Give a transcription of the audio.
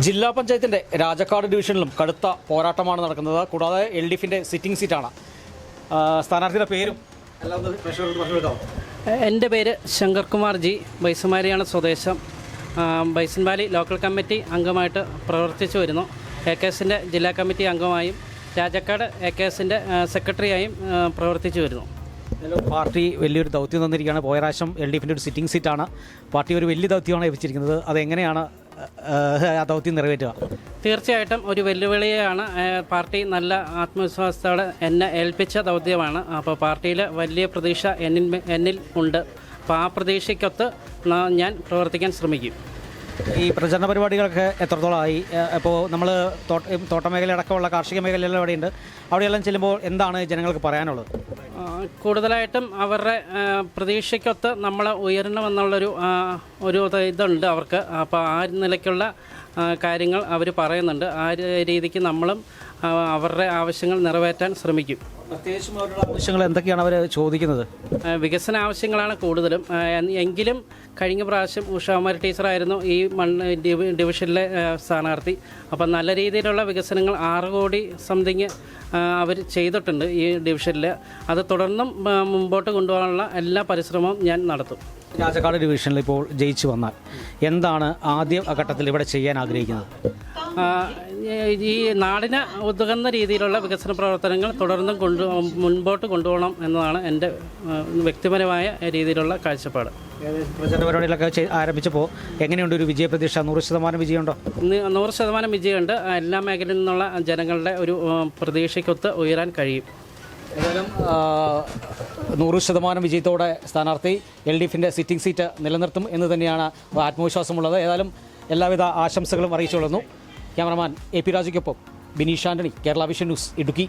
ജില്ലാ പഞ്ചായത്തിന്റെ രാജക്കാട് ഡിവിഷനിലും കടുത്ത പോരാട്ടമാണ് നടക്കുന്നത്. കൂടാതെ എൽ ഡി എഫിന്റെ സിറ്റിംഗ് സീറ്റാണ്. സ്ഥാനാർത്ഥിയുടെ പേരും? എന്റെ പേര് ശങ്കർ കുമാർ ജി. ബൈസുമാരിയാണ് സ്വദേശം. ആ, വാലി ലോക്കൽ കമ്മിറ്റി അംഗമായിട്ട് പ്രവർത്തിച്ചു വരുന്നു. എ കെ എസിന്റെ ജില്ലാ കമ്മിറ്റി അംഗമായും രാജക്കാട് എ കെ എസിന്റെ സെക്രട്ടറിയായും പ്രവർത്തിച്ചു വരുന്നു. പാർട്ടി വലിയൊരു ദൗത്യം തന്നിരിക്കുകയാണ്. പോയ പ്രാവശ്യം എൽ ഡി എഫിന്റെ ഒരു സിറ്റിംഗ് സീറ്റാണ്. പാർട്ടി ഒരു വലിയ ദൗത്യമാണ് ഏൽപ്പിച്ചിരിക്കുന്നത് അതെങ്ങനെയാണ് ദൗത്യം നിറവേറ്റുക? തീർച്ചയായിട്ടും ഒരു വെല്ലുവിളിയാണ്. പാർട്ടി നല്ല ആത്മവിശ്വാസത്തോടെ എന്നെ ഏൽപ്പിച്ച ദൗത്യമാണ്. അപ്പോൾ പാർട്ടിയിൽ വലിയ പ്രതീക്ഷ എന്നിൽ എന്നിൽ ഉണ്ട്. അപ്പോൾ ആ പ്രതീക്ഷയ്ക്കൊത്ത് ഞാൻ പ്രവർത്തിക്കാൻ ശ്രമിക്കും. ഈ പ്രചരണ പരിപാടികളൊക്കെ എത്രത്തോളമായി? ഇപ്പോൾ നമ്മൾ തോട്ട തോട്ടമേഖല അടക്കമുള്ള കാർഷിക മേഖലയെല്ലാം അവിടെയുണ്ട്. അവിടെയെല്ലാം ചെല്ലുമ്പോൾ എന്താണ് ജനങ്ങൾക്ക് പറയാനുള്ളത്? കൂടുതലായിട്ടും അവരുടെ പ്രതീക്ഷയ്ക്കൊത്ത് നമ്മൾ ഉയരണമെന്നുള്ളൊരു ഒരു ഇത് ഇതുണ്ട് അവർക്ക്. അപ്പോൾ ആ നിലയ്ക്കുള്ള കാര്യങ്ങൾ അവർ പറയുന്നുണ്ട്. ആ രീതിക്ക് നമ്മളും അവരുടെ ആവശ്യങ്ങൾ നിറവേറ്റാൻ ശ്രമിക്കും. പ്രത്യേകിച്ചും അവരുടെ ആവശ്യങ്ങൾ എന്തൊക്കെയാണ് അവർ ചോദിക്കുന്നത്? വികസന ആവശ്യങ്ങളാണ് കൂടുതലും. എങ്കിലും കഴിഞ്ഞ പ്രാവശ്യം ഉഷാകുമാരി ടീച്ചറായിരുന്നു ഈ മണ്ണ് ഡിവിഷനിലെ സ്ഥാനാർത്ഥി. അപ്പം നല്ല രീതിയിലുള്ള വികസനങ്ങൾ ആറ് കോടി സംതിങ് അവർ ചെയ്തിട്ടുണ്ട് ഈ ഡിവിഷനിൽ അത് തുടർന്നും മുമ്പോട്ട് കൊണ്ടുപോകാനുള്ള എല്ലാ പരിശ്രമവും ഞാൻ നടത്തും. രാജക്കാട് ഡിവിഷനിൽ ഇപ്പോൾ ജയിച്ചു വന്നാൽ എന്താണ് ആദ്യ ഘട്ടത്തിൽ ഇവിടെ ചെയ്യാൻ ആഗ്രഹിക്കുന്നത്? ഈ നാടിന് ഉതകുന്ന രീതിയിലുള്ള വികസന പ്രവർത്തനങ്ങൾ തുടർന്നും കൊണ്ടു മുൻപോട്ട് കൊണ്ടുപോകണം എന്നതാണ് എന്റെ വ്യക്തിപരമായ രീതിയിലുള്ള കാഴ്ചപ്പാട്. പ്രചരണ പരിപാടികളൊക്കെ ആരംഭിച്ചപ്പോൾ എങ്ങനെയുണ്ട് ഒരു വിജയപ്രതീക്ഷ? നൂറ് ശതമാനം വിജയമുണ്ടോ? നൂറ് ശതമാനം വിജയമുണ്ട്. എല്ലാ മേഖലയിൽ നിന്നുള്ള ജനങ്ങളുടെ ഒരു പ്രതീക്ഷയ്ക്കൊത്ത് ഉയരാൻ കഴിയും. ഏതായാലും നൂറ് ശതമാനം വിജയത്തോടെ സ്ഥാനാർത്ഥി എൽ ഡി എഫിന്റെ സിറ്റിംഗ് സീറ്റ് നിലനിർത്തും എന്ന് തന്നെയാണ് ആത്മവിശ്വാസമുള്ളത്. ഏതായാലും എല്ലാവിധ ആശംസകളും അറിയിച്ചു കൊള്ളുന്നു cameraman A P രാജയ്ക്കൊപ്പം Bineesh Antony Kerala vision news Idukki.